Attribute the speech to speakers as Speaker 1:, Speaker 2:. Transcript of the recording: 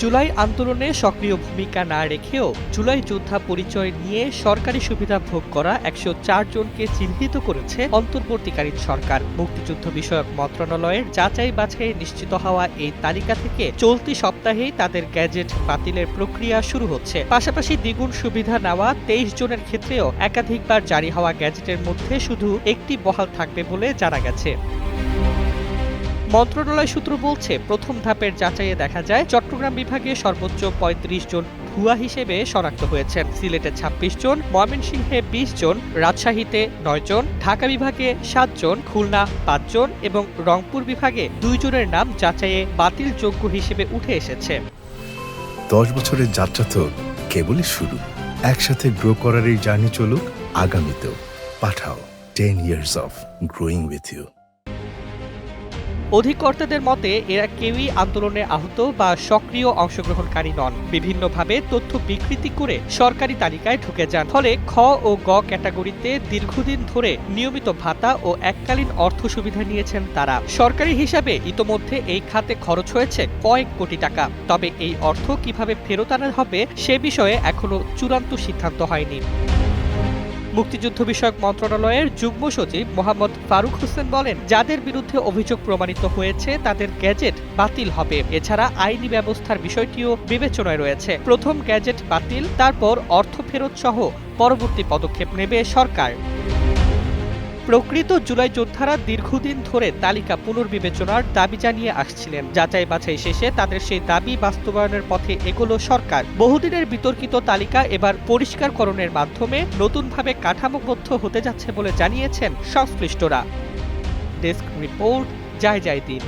Speaker 1: জুলাই আন্দোলনে সক্রিয় ভূমিকা না রেখেও জুলাই যোদ্ধা পরিচয় নিয়ে সরকারি সুবিধা ভোগ করা একশো জনকে চিহ্নিত করেছে অন্তর্বর্তীকালীন সরকার। মুক্তিযুদ্ধ বিষয়ক মন্ত্রণালয়ের যাচাই বাছাই নিশ্চিত হওয়া এই তালিকা থেকে চলতি সপ্তাহেই তাদের গ্যাজেট বাতিলের প্রক্রিয়া শুরু হচ্ছে। পাশাপাশি দ্বিগুণ সুবিধা নেওয়া তেইশ জনের ক্ষেত্রেও একাধিকবার জারি হওয়া গ্যাজেটের মধ্যে শুধু একটি বহাল থাকবে বলে জানা গেছে। মন্ত্রণালয় সূত্র বলছে, প্রথম ধাপের যাচাইয়ে দেখা যায়, চট্টগ্রাম বিভাগে সর্বোচ্চ ৩৫ জন ভুয়া হিসেবে শনাক্ত হয়েছেন। সিলেটে ২৬ জন, ময়মনসিংহে ২০ জন, রাজশাহীতে নয় জন, ঢাকা বিভাগে সাত জন, খুলনা পাঁচ জন এবং রংপুর বিভাগে দুই জনের নাম যাচাইয়ে বাতিল যোগ্য হিসেবে উঠে এসেছে।
Speaker 2: দশ বছরের যাত্রা তো কেবলই শুরু। একসাথে গ্রো করার এই জার্নি চলুক, আগামীতেও। Pathao ten years of growing with you
Speaker 1: অধিকর্তাদের মতে, এরা কেউই আন্দোলনে আহত বা সক্রিয় অংশগ্রহণকারী নন। বিভিন্নভাবে তথ্য বিকৃতি করে সরকারি তালিকায় ঢুকে যান। ফলে খ ও গ ক্যাটাগরিতে দীর্ঘদিন ধরে নিয়মিত ভাতা ও এককালীন অর্থ সুবিধা নিয়েছেন তারা। সরকারি হিসাবে ইতোমধ্যে এই খাতে খরচ হয়েছে কয়েক কোটি টাকা। তবে এই অর্থ কীভাবে ফেরত আনা হবে, সে বিষয়ে এখনও চূড়ান্ত সিদ্ধান্ত হয়নি। মুক্তিযুদ্ধ বিষয়ক মন্ত্রণালয়ের যুগ্ম সচিব মোহাম্মদ ফারুক হোসেন বলেন, যাদের বিরুদ্ধে অভিযোগ প্রমাণিত হয়েছে, তাদের গ্যাজেট বাতিল হবে। এছাড়া আইনি ব্যবস্থার বিষয়টিও বিবেচনায় রয়েছে। প্রথম গ্যাজেট বাতিল, তারপর অর্থ ফেরত সহ পরবর্তী পদক্ষেপ নেবে সরকার। প্রকৃত জুলাই যোদ্ধারা দীর্ঘদিন ধরে তালিকা পুনর্বিবেচনার দাবি জানিয়ে আসছিলেন। যাচাই বাছাই শেষে তাদের সেই দাবি বাস্তবায়নের পথে এগোলো সরকার। বহুদিনের বিতর্কিত তালিকা এবার পরিষ্কারকরণের মাধ্যমে নতুনভাবে কাঠামোবদ্ধ হতে যাচ্ছে বলে জানিয়েছেন সংশ্লিষ্টরা। ডেস্ক রিপোর্ট, জয় জয় দিন